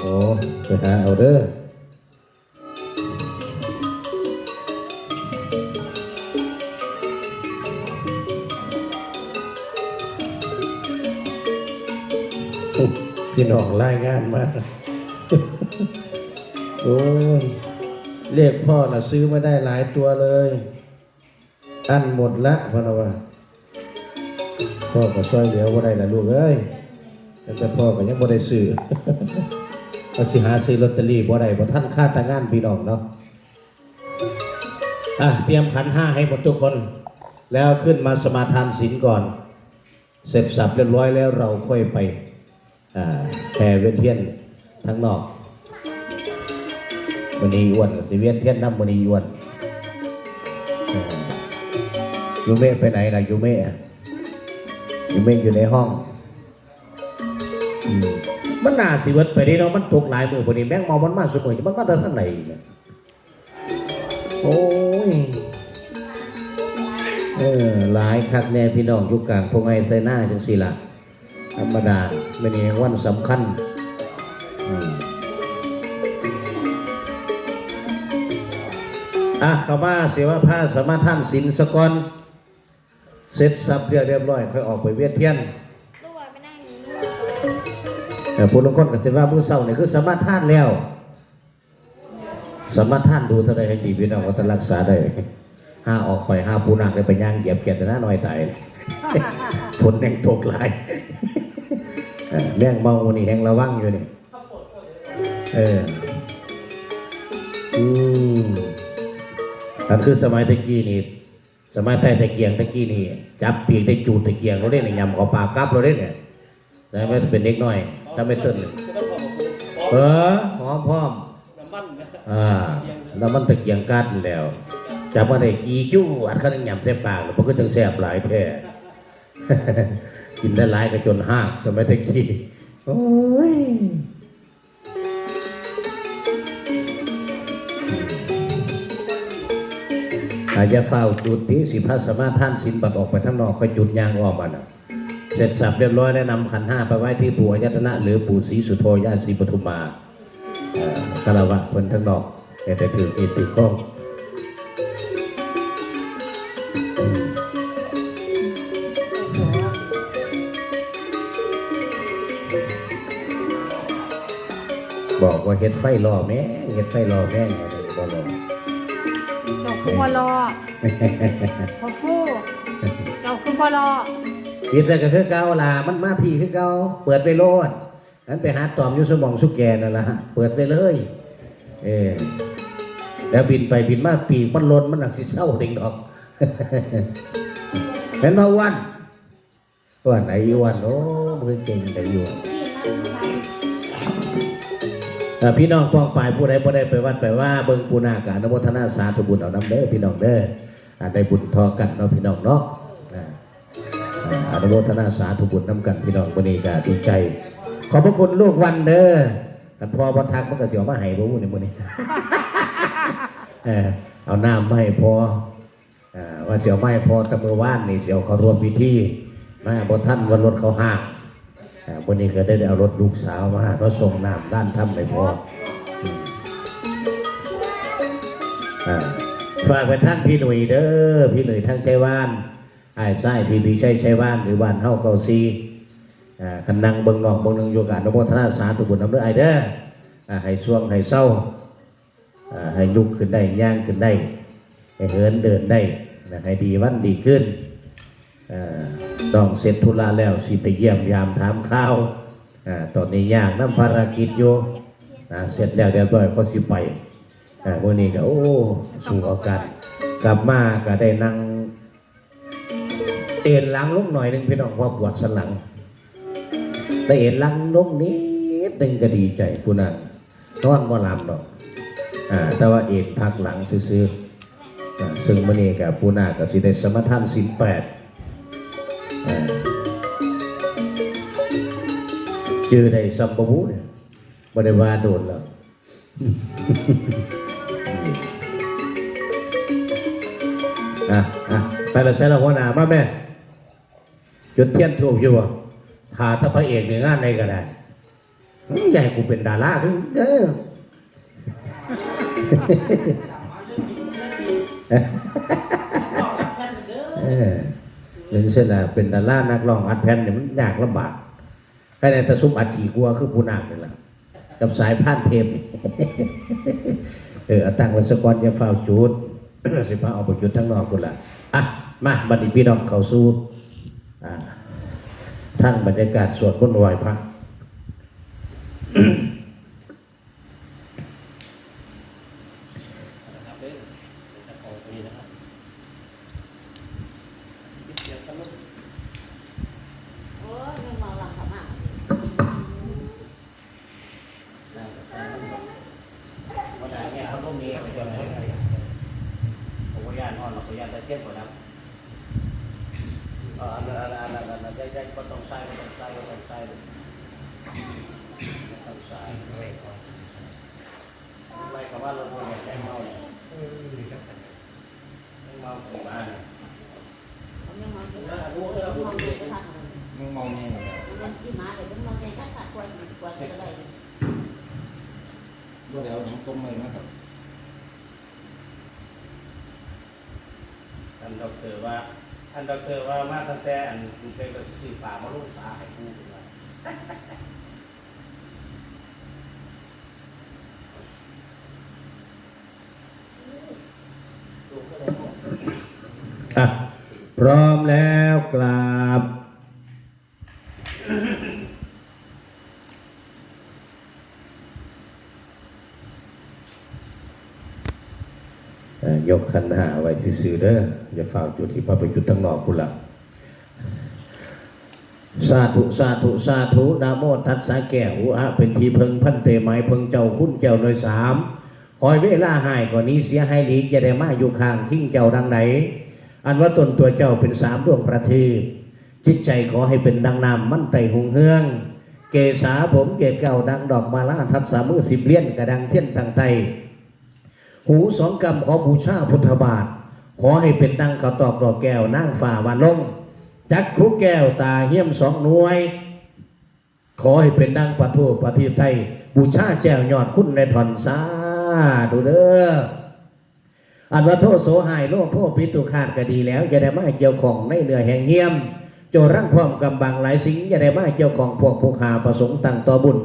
โอ้ไปหาเอาเด้ออุ๊ยพี่น้องรายงานมา โอ้ยเรียกพ่อน่ะซื้อมาได้หลายตัวเลย อันหมดละพนะว่าพ่อก็ช่วยเหลือว่าได้ละลูกเอ้ย แต่พ่อก็ยังบ่ได้ซื้อก็สิหาซื้อลอตเตอรี่บ่ได้บ่ท่านค่าแต่งงานพี่น้องเนาะอะเตรียมขันห้าให้หมดทุกคน แล้วขึ้นมาสมาทานศีลก่อน เสร็จสับเรียบร้อยแล้วเราค่อยไปแห่เวียนเทียนทั้งนอกวันนี้อ้วนสิเวียนเทียนน้ำวันนี้อ้วนยูเมะไปไหนล่ะยูเมะอะยูเมะอยู่ในห้อง มันน่าสิเวิดไปได้เนาะมันตกหลายมือพอดีแมงเมามันมาสมือมันมาแต่ทางไหนโอ้ยเออหลายคักแน่พี่น้องอยู่กลางพงไห้ใส่หน้าจังสี่ละธรรมดาไม่นี่วันสำคัญอะเข้ามาเสียว่าผ้าสมาท่านศิลสกอนเสร็จสับเรียบเรียบร้อยค่อยออกไปเวียนเทียน ผู้ลงคนก็จะว่าผู้เศร้าเนี่ยคือสามารถท่านแล้ว สามารถท่านดูเท่าใดให้ดีพี่น้องก็จะรักษาได้ห้าออกไปห้าปูนักได้ไปย่างเหยียบเกียรติหน้าน้อยตายฝนแห่งตกหลายแม่งเมานี่แห่งระวังอยู่นี่เอออืมก็คือสมัยตะกี้นี่สมัยใต้ตะเกียงตะกี้นี่จับปีกได้จูดตะเกียงเราได้เนี่ยยำขาปากกับเราได้เนี่ย แต่ไม่เป็นเด็กน้อย ถ้าไม่ตื่นเลยเออหอมพร้อมอ่าแล้วมันตะเกียงกัดแล้วจับมาได้กี่จู้อัดเขาหนึ่งยำเส้ปากแล้วมันก็จึงแสบหลายแท้กินได้หลายก็จนหักสมัยตะกี้โอ้ยอาจจะเฝ้าจุดที่สิพระสมาท่านสินบัดออกไปทั้งนอกค่อยจุดยางออกมาน่ะ เสร็จสับเรียบร้อยแล้วนำขันห้าไปไว้ที่ปู่อายตนะ หรือปู่ศรีสุโธย่าศรีปทุมมาเอ่อคารวะเพิ่นทั้งนอกแต่แต่ถือเอถือกล้องอืมบอกว่าเฮ็ดไฟรอแม่งเฮ็ดไฟรอแม่งไงบ่รอเจ้าคือพ่อรอพ่อฟู่เจ้าคือพ่อรอ ปิดแล้วก็คือเก่าล่ะมันมาพี่คือเก่าเปิดไปโลดนั้นไปหาตอมยู่สมองสุกแกนั่นล่ะเปิดไปเลย เออแล้วบินไปบินมาปีกมันลนมันหนักสิเศร้าเด็กดอกเป็นมาวันวันไหนวันโอ้มือเก่งแต่อยู่อ่พี่น้องป้องปลายผู้ใดผู้ใดไปวัดไปว่าเบิ่งปูนาคอนุโมทนาสาธุบุญเอาน้ำเด้อพี่น้องเด้อ่าได้บุญทอกันเนาะพี่น้องเนาะ อนุโมทนาสาธุบุญน้ำกันพี่น้องวันนี้ก็ดีใจ ขอบพระคุณลูกวันเด้อกันพอบ่ทักมันก็เสียวมาให้บ่มู้นี่มื้อนี้เอาน้ำมาให้พอว่าเสียวไม่พอต่มือว่านนี่เสียวเขารวมพิธีมาบท่านวันรถเขาห้างอ่าวันนี้ก็ได้เอารถลูกสาวมาก็ส่งน้ำด้านถ้ำไปพอฝากไปท่านพี่หนุ่ยเด้อพี่หนุ่ยทั้งชัยวาน ไอ้ไส้ทีพีชัยชัยวานหรือบ้านเฮาเกาซีคันนังเบิงนอกเบิงนึงอยู่กันอนุโมทนาสาธุบุญน้ำเด้อไอเด้อให้สวงให้เศร้าให้ลุกขึ้นได้ย่างขึ้นได้ให้เหินเดินได้ให้ดีวันดีขึ้นอ่าต้องเสร็จธุระแล้วสิไปเยี่ยมยามถามข้าวตอนนี้ย่างน้ำภารกิจอยู่เสร็จแล้วเรียบร้อยก็สิไปวันนี้ก็โอ้สู่อากันกลับมาก็ได้นั่ง เอ็นหลังลงหน่อยหนึ่งพี่น้องเพอปวดสันหลังได้เอ็นหลังลงนิดหนึ่งก็ดีใจผู้นั้นอนบ่หลับดอกอ่าแต่ว่าเอกพักหลังซื้อซึ่งมื่อนี้กับปูนากับสิได้สมทานสิบแปดอ่าเจอได้สัมบบุเนี่ยบ่ได้ว่าโดนแล้วอะอะไปละใส่ละหัวหน้ามาแม่ จุดเทียนถูกอยู่บ่หาถ้าพระเอกในงานในก็ได้ใหญ่กูเป็นดาราขึ้นเด้อเออเป็นเส้นอะเป็นดารานักร้องอัดแผ่นเนี่ยมันยากลำบากแค่ในตะซุ่มอัดขี่กลัวคือผู้นางนี่แหละกับสายพานเทปนี่เออตั้งไว้สกอนอย่าเฝ้าจุดสิพาเอาไปจุดทั้งนอกคนละอะมาบัดนี้พี่น้องเขาสู่อ่า ทั้งบรรยากาศสวดคนต์ไหวพระโอ้ยไม่มองหลั งเขามากเขาได้เนี่ยเขาต้องมีอะไรกันไหนผมก็ย่านอ่อนเร อันนั้นอันนั้นอันนั้นอันนั้นแยกๆก็ต้องใส่ก็ต้องใส่ก็ต้องใส่ต้องใส่ไม่กับเราควรจะแจ้งเมาเนี่ยเมาของบ้านเขาไม่มองที่เขามองที่เขาทำมึงมองยังไงมันที่มาเลยต้องมองในทักษะควรควรจะได้ดูแล้วยังต้มเลยนะครับท่านดอกเตอรว่าท่านดอกเตอรว่ามาตั้งแต่อันเป็นแบบสีป่ามาลูกป่าให้กูเป็นว่าอะพร้อมแล้วกราบ เอ่อ ยกขันหาไว้ซื่อเด้ออย่าฝ่าจุดที่พระไปจุดทั้งนอกกุละสาธุสาธุสาธุนาโมทัสสะแก้วอุอะเป็นพีเพิงพันเตไม้เพิงเจ้าคุณเจ้าโดยสามคอยเวลาหายกว่านี้เสียให้หลีกจะได้มาอยู่ข้างทิ้งเจ้าดังไหนอันว่าตนตัวเจ้าเป็นสามดวงประทีปจิตใจขอให้เป็นดังนามมั่นไตหงเฮือง เกษาผมเกศเก่าดังดอกมาลาทัดสามือสิบเลี้ยนกระดังเทียนทางไต หูสองกำขอบูชาพุทธบาท ขอให้เป็นดังกระตอกดอกแก้วนั่งฝ่าวานลง จักคุกแก้วตาเหี้ยมสองหน่วย ขอให้เป็นดังปะทูปะทีไทย บูชาแจ้วยอดคุณในถอนซาดูเด้ออันว่าโทโสหายโลกโทษปิตุขาดก็ดีแล้วอย่าได้มาเกี่ยวของในเนื้อแห่งเหี้ยม โจรังพร้อมกำบังหลายสิ่งอย่าได้มาเกี่ยวของพวกผู้ขาประสงค์ตั้งต่อบุญ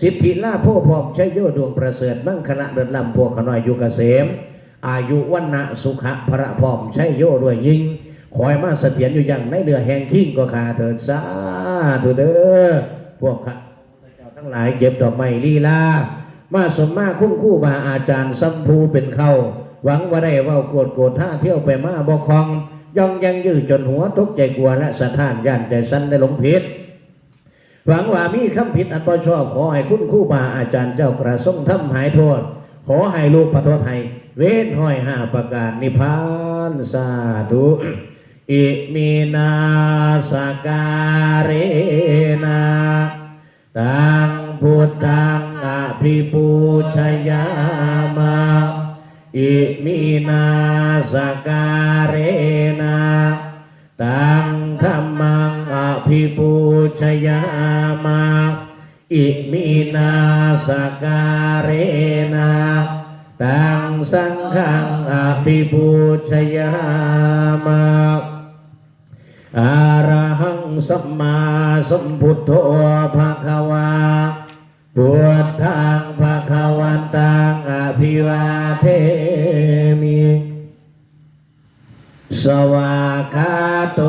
สิทธิลาโพพร้อมใช้โยดวงประเสริฐมั่งคละเดินลำพวกขน้อยอยู่เกษม อายุวันนะสุขะพระพร้อมใช้โยด้วยยิ่งคอยมาเสถียรอยู่อย่างในเดือแห่งขิงก็ขาเถิดสาธุเด้อพวกข้าทั้งหลายเก็บดอกไม้ลีลา มาสมมาคุ้มคู่บาอาจารย์สัมภูเป็นเข้า หวังว่าได้ว่าโกรธโกรธท่าเที่ยวไปมาบกคองย่องยังยืดจนหัวตกใจกลัวและสะท้านย่านใจสั้นได้หลงผิด หวังว่ามีคำผิดอันบ่ชอบ ขอให้คุณคู่บาอาจารย์เจ้ากระทรงทำหายโทษ ขอให้ลูกประทษให้เว้นห้อยห้าประการนิพพานสาธุอิมินาสการเรนาตังพุทธังอภิปูชยามาอิมินาสการ สการเรนาตังสังฆังอภิปูชยามาอาระหังสัมมาสัมพุทโธภะคะวาพุทธังภะคะวันตังอภิวาเทมิสวากาโต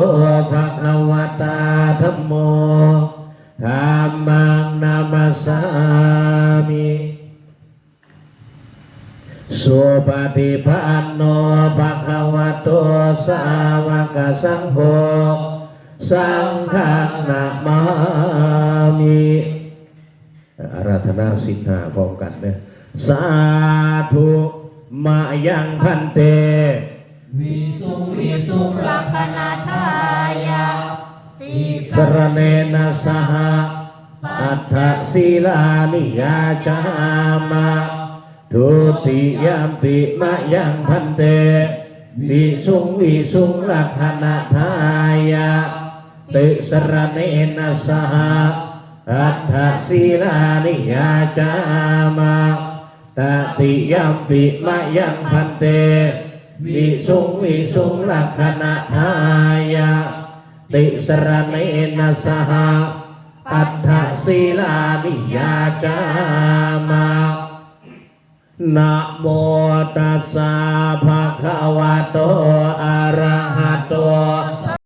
ภะคะวตาธัมโมธัมมังนามัสสา สุปฏิปันโนภะคะวะโตสาวกสังโฆสังฆังนามามิอาราธนาสิกขาพร้อมกันเนี่ยสาธุมายังพันเต วิสุงวิสุงลักขณาทายาติสรเนนะสหอัตถศีลานิยาจามา ทุติยามปิมะยังพันเตวิสุงวิสุงลักขณาทายาติสรเนนะสหอัฏฐศีลานิยาจามาตติยัมปิมะยังพันเตวิสุงวิสุงลักขณะทายะติสรเนนะสหอัฏฐศีลานิยาจามา นะโมตัสสะภะคะวะโตอะระหะโตสั